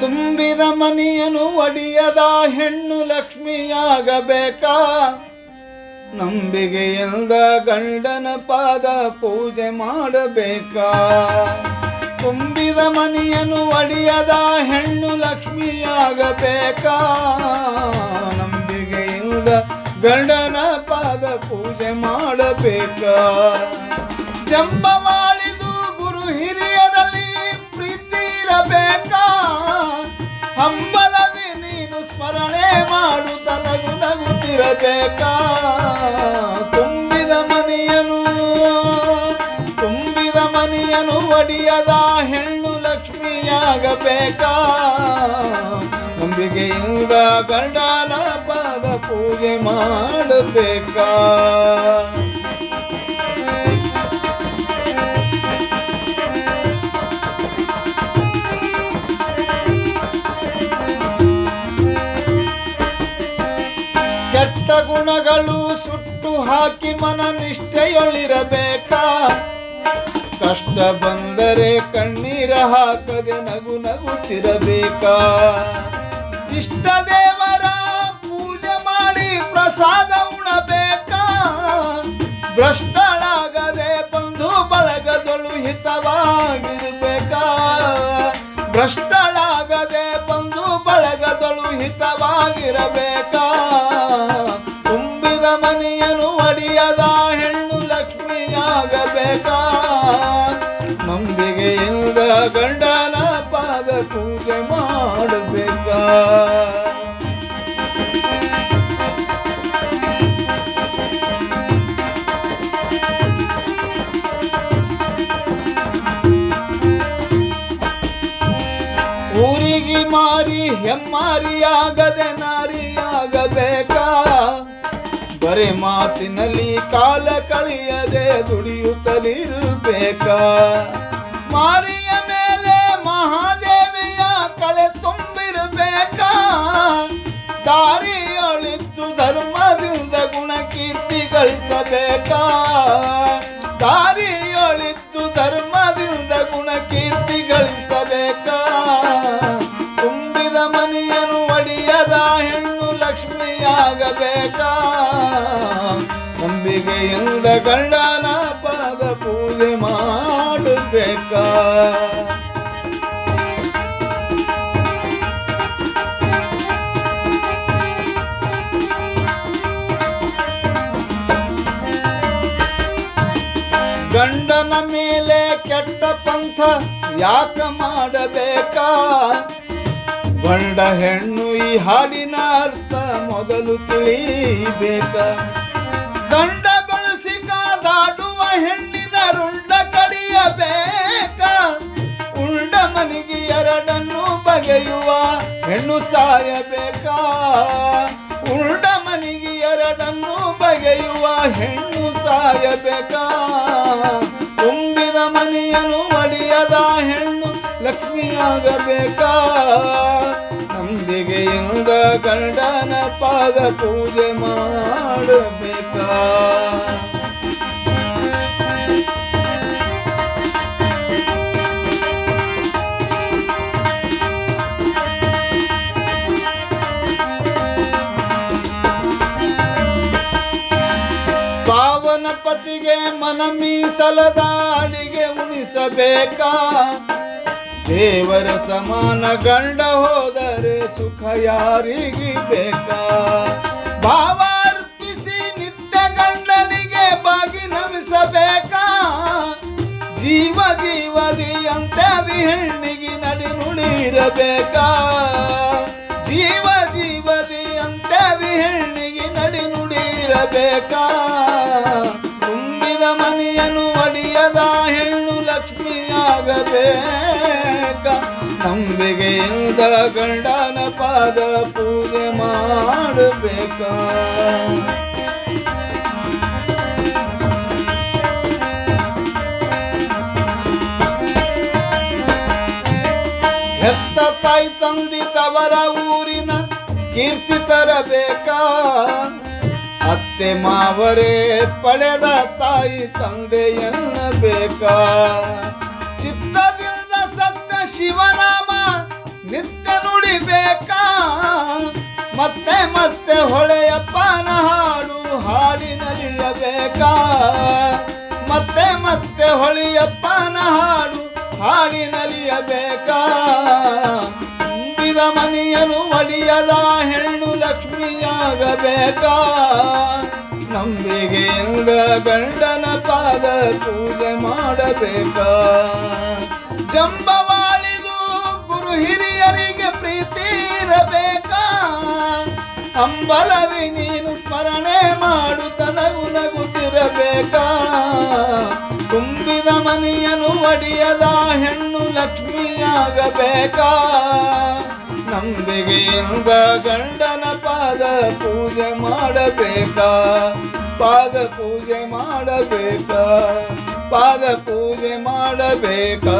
ತುಂಬಿದ ಮನಿಯನು ಒಡಿಯದ ಹೆಣ್ಣು ಲಕ್ಷ್ಮಿಯಾಗಬೇಕಾ? ನಂಬಿಗೆಯಿಂದ ಗಂಡನ ಪಾದ ಪೂಜೆ ಮಾಡಬೇಕಾ? ತುಂಬಿದ ಮನಿಯನು ಒಡಿಯದ ಹೆಣ್ಣು ಲಕ್ಷ್ಮಿಯಾಗಬೇಕಾ? ನಂಬಿಗೆಯಿಂದ ಗಂಡನ ಪಾದ ಪೂಜೆ ಮಾಡಬೇಕಾ? ಜಂಬವಾಳಿದು ಗುರು ಹಿರಿಯರಲ್ಲಿ ಇರಬೇಕಾ ಹಂಬಲದಿ ನೀನು ಸ್ಮರಣೆ ಮಾಡುತ್ತ ನಗು ನಗುತ್ತಿರಬೇಕ? ತುಂಬಿದ ಮನೆಯನು ತುಂಬಿದ ಮನೆಯನು ಒಡಿಯದ ಹೆಣ್ಣು ಲಕ್ಷ್ಮಿಯಾಗಬೇಕಾ? ನಂಬಿಕೆಯಿಂದ ಗಂಡನ ಪಾದ ಪೂಜೆ ಮಾಡಬೇಕಾ? ಗುಣಗಳು ಸುಟ್ಟು ಹಾಕಿ ಮನ ನಿಷ್ಠೆಯೊಳಿರಬೇಕ. ಕಷ್ಟ ಬಂದರೆ ಕಣ್ಣೀರ ಹಾಕದೆ ನಗು ನಗುತ್ತಿರಬೇಕ ಇಷ್ಟ ದೇವರ ಪೂಜೆ ಮಾಡಿ ಪ್ರಸಾದ ಉಣಬೇಕಾ. ಭ್ರಷ್ಟಳಾಗದೆ ಬಂಧು ಬಳಗದಳು ಹಿತವಾಗಿರಬೇಕಾ. ಭ್ರಷ್ಟಳಾಗದೆ ಬಂಧು ಬಳಗದಳು ಹಿತವಾಗಿರಬೇಕಾ. ನಂಬಿಗೆಯಿಂದ ಗಂಡನ ಪಾದ ಪೂಜೆ ಮಾಡಬೇಕ? ಊರಿಗೆ ಮಾರಿ ಹೆಮ್ಮಾರಿಯಾಗದೆ ನಾರಿಯಾಗಬೇಕಾ? ಬರೆ ಮಾತಿನಲ್ಲಿ ಕಾಲ ಕಳೆಯದೆ ದುಡಿಯುತ್ತಲಿರಬೇಕಾ? ಮಾರಿಯ ಮೇಲೆ ಮಹಾದೇವಿಯ ಕಳೆ ತುಂಬಿರಬೇಕಾ? ಅಳಿತು ಧರ್ಮದಿಂದ ಗುಣ ಕೀರ್ತಿ ಗಳಿಸಬೇಕಾ? ಗಂಡನ ಪಾದ ಪೂಜೆ ಮಾಡಬೇಕಾ ಗಂಡನ ಮೇಲೆ ಕೆಟ್ಟ ಪಂಥ ಯಾಕ ಮಾಡಬೇಕಾ? ಗಂಡ ಹೆಣ್ಣು ಈ ಹಾಡಿನ ಅರ್ಥ ಮೊದಲು ತಿಳಿಬೇಕ. ಗಂಡ ಹೆಣ್ಣಿನ ರುಂಡ ಕಡಿಯಬೇಕಾ. ಉಂಡ ಮನಿಗೆ ಎರಡನ್ನು ಬಗೆಯುವ ಹೆಣ್ಣು ಸಾಯಬೇಕಾ. ಉಂಡ ಮನಿಗೆ ಎರಡನ್ನು ಬಗೆಯುವ ಹೆಣ್ಣು ಸಾಯಬೇಕಾ. ತುಂಬಿದ ಮನೆಯನು ಒಡೆಯದ ಹೆಣ್ಣು ಲಕ್ಷ್ಮಿಯಾಗಬೇಕಾ. ನಂಬಿಕೆಯಿಂದ ಗಂಡನ ಪಾದ ಪೂಜೆ ಪಾವನ ಪತಿಗೆ ಮನ ಮೀಸಲದ ಅಡಿಗೆ ಉಣಿಸಬೇಕ? ದೇವರ ಸಮಾನ ಗಂಡ ಹೋದರೆ ಸುಖ ಯಾರಿಗಿ ಬೇಕಾ? ಭಾವ ಅರ್ಪಿಸಿ ನಿತ್ಯ ಗಂಡನಿಗೆ ಬಾಗಿ ನಮಿಸಬೇಕಾ? ಜೀವ ಜೀವದಿ ಅಂತ್ಯದಿ ಹೆಣ್ಣಿಗೆ ನಡಿ ನುಡಿರಬೇಕಾ? ಜೀವ ಜೀವದಿ ಅಂತ್ಯದಿ ಹೆಣ್ಣಿಗೆ ನಡಿ ನುಡಿರಬೇಕಾ? ತುಂಬಿದ ಮನೆಯನು ಒಡಿಯದ ಹೆಣ್ಣು ಲಕ್ಷ್ಮಿಯಾಗಬೇಕ. ನಂಬಿಕೆಯಿಂದ ಗಂಡನ ಪಾದ ಪೂಜೆ ಮಾಡಬೇಕ. ಹೆತ್ತ ತಾಯಿ ತಂದಿ ತವರ ಊರಿನ ಕೀರ್ತಿ ತರಬೇಕಾ. ಅತ್ತೆ ಮಾವರೇ, ಪಡೆದ ತಾಯಿ ತಂದೆಯನ್ನ ಎನ್ನಬೇಕಾ ಚಿತ್ತದಿಂದ ಸತ್ಯ ಶಿವರಾಮ ನಿತ್ಯ ನುಡಿಬೇಕಾ ಮತ್ತೆ ಮತ್ತೆ ಹೊಳೆಯಪ್ಪನ ಹಾಡು ಹಾಡಿ ನಲಿಯಬೇಕಾ ಮತ್ತೆ ಮತ್ತೆ ಹೊಳೆಯಪ್ಪನ ಹಾಡು ಹಾಡಿ ನಲಿಯಬೇಕಾ ಮನೆಯನ್ನು ಲಕ್ಷ್ಮಿಯಾಗಬೇಕಾ ನಂಬಿಗೆಯಿಂದ ಗಂಡನ ಪಾದ ಪೂಜೆ ಮಾಡಬೇಕಾ ಜಂಬವಾಳಿದು ಗುರು ಹಿರಿಯರಿಗೆ ಪ್ರೀತಿ ಇರಬೇಕಾ ಅಂಬಲದಿ ನೀನು ಸ್ಮರಣೆ ಮಾಡುತ್ತ ನಗು ನಗುತ್ತಿರಬೇಕಾ ತುಂಬಿದ ಮನೆಯನ್ನು ಒಡೆಯದ ಹೆಣ್ಣು ಲಕ್ಷ್ಮಿಯಾಗಬೇಕಾ ನಂಬಿಗೆಯಿಂದ ಗಂಡನ ಪಾದ ಪೂಜೆ ಮಾಡಬೇಕಾ. ಪಾದ ಪೂಜೆ ಮಾಡಬೇಕಾ. ಪಾದ ಪೂಜೆ ಮಾಡಬೇಕಾ.